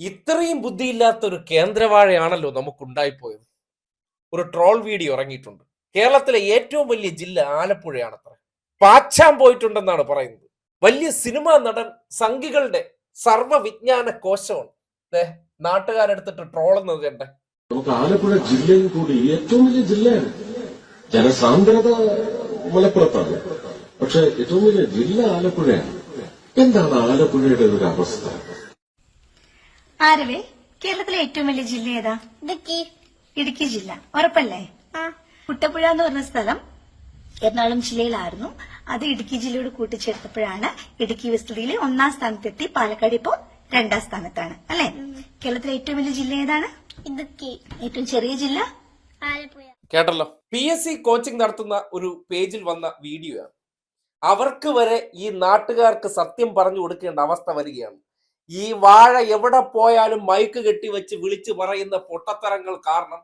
ഇത്രയും ബുദ്ധിയില്ലാത്ത ഒരു കേന്ദ്രവാഴയാണല്ലോ നമുക്കുണ്ടായിപ്പോയത്. ഒരു ട്രോൾ വീഡിയോ ഇറങ്ങിയിട്ടുണ്ട്. കേരളത്തിലെ ഏറ്റവും വലിയ ജില്ല ആലപ്പുഴയാണത്ര. പാച്ചാൻ പോയിട്ടുണ്ടെന്നാണ് പറയുന്നത്. വലിയ സിനിമാ നടൻ സംഘികളുടെ സർവവിജ്ഞാന കോശമാണ്. നാട്ടുകാരെടുത്തിട്ട് ട്രോളുന്നത് കണ്ടേ. നമുക്ക് ആലപ്പുഴ ജില്ലയിൽ കൂടി ഏറ്റവും വലിയ ജില്ലയാണ്. ജനസാന്ദ്രത മലപ്പുറത്താണ്. പക്ഷെ ഏറ്റവും വലിയ ജില്ല ആലപ്പുഴയാണ്. എന്താണ് ആലപ്പുഴയുടെ ഒരു അവസ്ഥ? ആരവേ കേരളത്തിലെ ഏറ്റവും വലിയ ജില്ല ഏതാ? ഇടുക്കി. ഇടുക്കി ജില്ല. ഉറപ്പല്ലേ? ആ. കുട്ടപ്പുഴ എന്ന് പറഞ്ഞ സ്ഥലം എറണാകുളം ജില്ലയിലായിരുന്നു. അത് ഇടുക്കി ജില്ലയോട് കൂട്ടിച്ചേർത്തപ്പോഴാണ് ഇടുക്കി വിസ്തൃതിയിൽ ഒന്നാം സ്ഥാനത്തെത്തി പാലക്കാട് ഇപ്പോ രണ്ടാം സ്ഥാനത്താണ്. അല്ലെ? കേരളത്തിലെ ഏറ്റവും വലിയ ജില്ല ഏതാണ്? ഇടുക്കി. ഏറ്റവും ചെറിയ ജില്ല? ആലപ്പുഴ. കേട്ടല്ലോ. പി എസ് സി കോച്ചിങ് നടത്തുന്ന ഒരു പേജിൽ വന്ന വീഡിയോ അവർക്ക് വരെ ഈ നാട്ടുകാർക്ക് സത്യം പറഞ്ഞു കൊടുക്കേണ്ട അവസ്ഥ വരികയാണ്. ഈ വാഴ എവിടെ പോയാലും മൈക്ക് കെട്ടി വെച്ച് വിളിച്ചു പറയുന്ന പൊട്ടത്തരങ്ങൾ കാരണം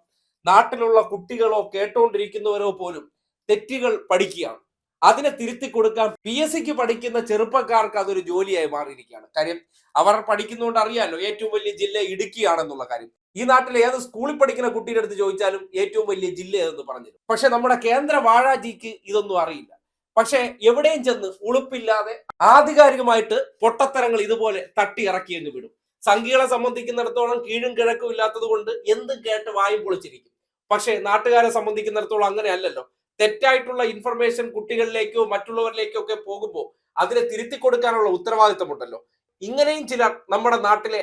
നാട്ടിലുള്ള കുട്ടികളോ കേട്ടുകൊണ്ടിരിക്കുന്നവരോ പോലും തെറ്റുകൾ പഠിക്കുകയാണ്. അതിനെ തിരുത്തി കൊടുക്കാൻ പി എസ് സിക്ക് പഠിക്കുന്ന ചെറുപ്പക്കാർക്ക് അതൊരു ജോലിയായി മാറിയിരിക്കുകയാണ്. കാര്യം അവർ പഠിക്കുന്നതുകൊണ്ട് അറിയാമല്ലോ ഏറ്റവും വലിയ ജില്ല ഇടുക്കിയാണെന്നുള്ള കാര്യം. ഈ നാട്ടിലെ ഏത് സ്കൂളിൽ പഠിക്കുന്ന കുട്ടിയുടെ അടുത്ത് ചോദിച്ചാലും ഏറ്റവും വലിയ ജില്ല ഏതെന്ന് പറഞ്ഞു പക്ഷെ നമ്മുടെ കേന്ദ്ര വാഴാജിക്ക് ഇതൊന്നും അറിയില്ല. പക്ഷെ എവിടെയും ചെന്ന് ഉളുപ്പില്ലാതെ ആധികാരികമായിട്ട് പൊട്ടത്തരങ്ങൾ ഇതുപോലെ തട്ടി ഇറക്കി വിടും. സംഘികളെ സംബന്ധിക്കുന്നിടത്തോളം കീഴും കിഴക്കും ഇല്ലാത്തത് കൊണ്ട് എന്തും കേട്ട് വായും പൊളിച്ചിരിക്കും. പക്ഷെ നാട്ടുകാരെ സംബന്ധിക്കുന്നിടത്തോളം അങ്ങനെ അല്ലല്ലോ തെറ്റായിട്ടുള്ള ഇൻഫർമേഷൻ കുട്ടികളിലേക്കോ മറ്റുള്ളവരിലേക്കോ ഒക്കെ പോകുമ്പോൾ അതിനെ തിരുത്തി കൊടുക്കാനുള്ള ഉത്തരവാദിത്തമുണ്ടല്ലോ. ഇങ്ങനെയും ചിലർ നമ്മുടെ നാട്ടിലെ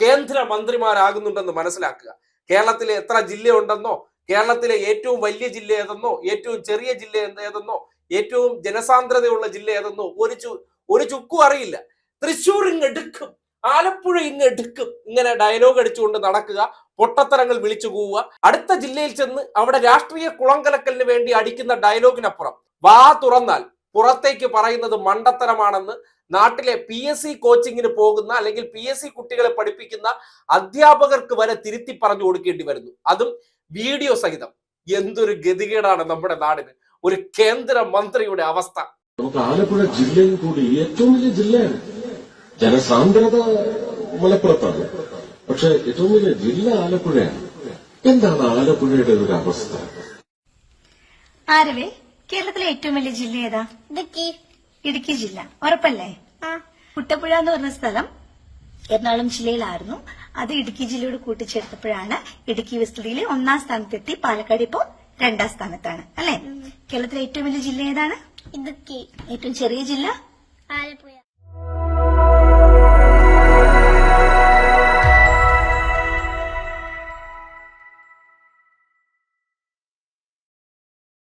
കേന്ദ്ര മന്ത്രിമാരാകുന്നുണ്ടെന്ന് മനസ്സിലാക്കുക. കേരളത്തിലെ എത്ര ജില്ലയുണ്ടെന്നോ കേരളത്തിലെ ഏറ്റവും വലിയ ജില്ല ഏതെന്നോ ഏറ്റവും ചെറിയ ജില്ല ഏതെന്നോ ഏറ്റവും ജനസാന്ദ്രതയുള്ള ജില്ല ഏതെന്നോ ഒരു ചു ഒരു ചുക്കും അറിയില്ല. തൃശ്ശൂർ ഇങ്ങ് എടുക്കും ആലപ്പുഴ ഇങ്ങ് എടുക്കും. ഇങ്ങനെ ഡയലോഗ് അടിച്ചുകൊണ്ട് നടക്കുക പൊട്ടത്തരങ്ങൾ വിളിച്ചു പോവുക അടുത്ത ജില്ലയിൽ ചെന്ന് അവിടെ രാഷ്ട്രീയ കുളങ്കലക്കലിന് വേണ്ടി അടിക്കുന്ന ഡയലോഗിനപ്പുറം വാ തുറന്നാൽ പുറത്തേക്ക് പറയുന്നത് മണ്ടത്തരമാണെന്ന് നാട്ടിലെ പി എസ് സി കോച്ചിങ്ങിന് പോകുന്ന അല്ലെങ്കിൽ പി എസ് സി കുട്ടികളെ പഠിപ്പിക്കുന്ന അധ്യാപകർക്ക് വരെ തിരുത്തി പറഞ്ഞു കൊടുക്കേണ്ടി വരുന്നു. അതും വീഡിയോ സഹിതം. എന്തൊരു ഗതികേടാണ് നമ്മുടെ നാടിന്. ഒരു കേന്ദ്ര മന്ത്രിയുടെ അവസ്ഥ. നമുക്ക് ആലപ്പുഴ ജില്ലയിൽ കൂടി ഏറ്റവും വലിയ ജില്ലയാണ്. ജനസാന്ദ്രത മലപ്പുറത്താണ്. പക്ഷെ ഏറ്റവും വലിയ ജില്ല ആലപ്പുഴയാണ്. എന്താണ് ആലപ്പുഴയുടെ ഒരു അവസ്ഥ? ആരവേ കേരളത്തിലെ ഏറ്റവും വലിയ ജില്ല ഏതാ? ഇടുക്കി. ഇടുക്കി ജില്ല. ഉറപ്പല്ലേ? ആ. കുട്ടപ്പുഴ എന്ന് പറഞ്ഞ സ്ഥലം എറണാകുളം ജില്ലയിലായിരുന്നു. അത് ഇടുക്കി ജില്ലയോട് കൂട്ടിച്ചേർത്തപ്പോഴാണ് ഇടുക്കി വിസ്തൃതിയിൽ ഒന്നാം സ്ഥാനത്തെത്തി പാലക്കാട് ഇപ്പോ രണ്ടാം സ്ഥാനത്താണ് അല്ലെ? കേരളത്തിലെ ഏറ്റവും വലിയ ജില്ല ഏതാണ്? ഇടുക്കി. ഏറ്റവും ചെറിയ ജില്ല? ആലപ്പുഴ.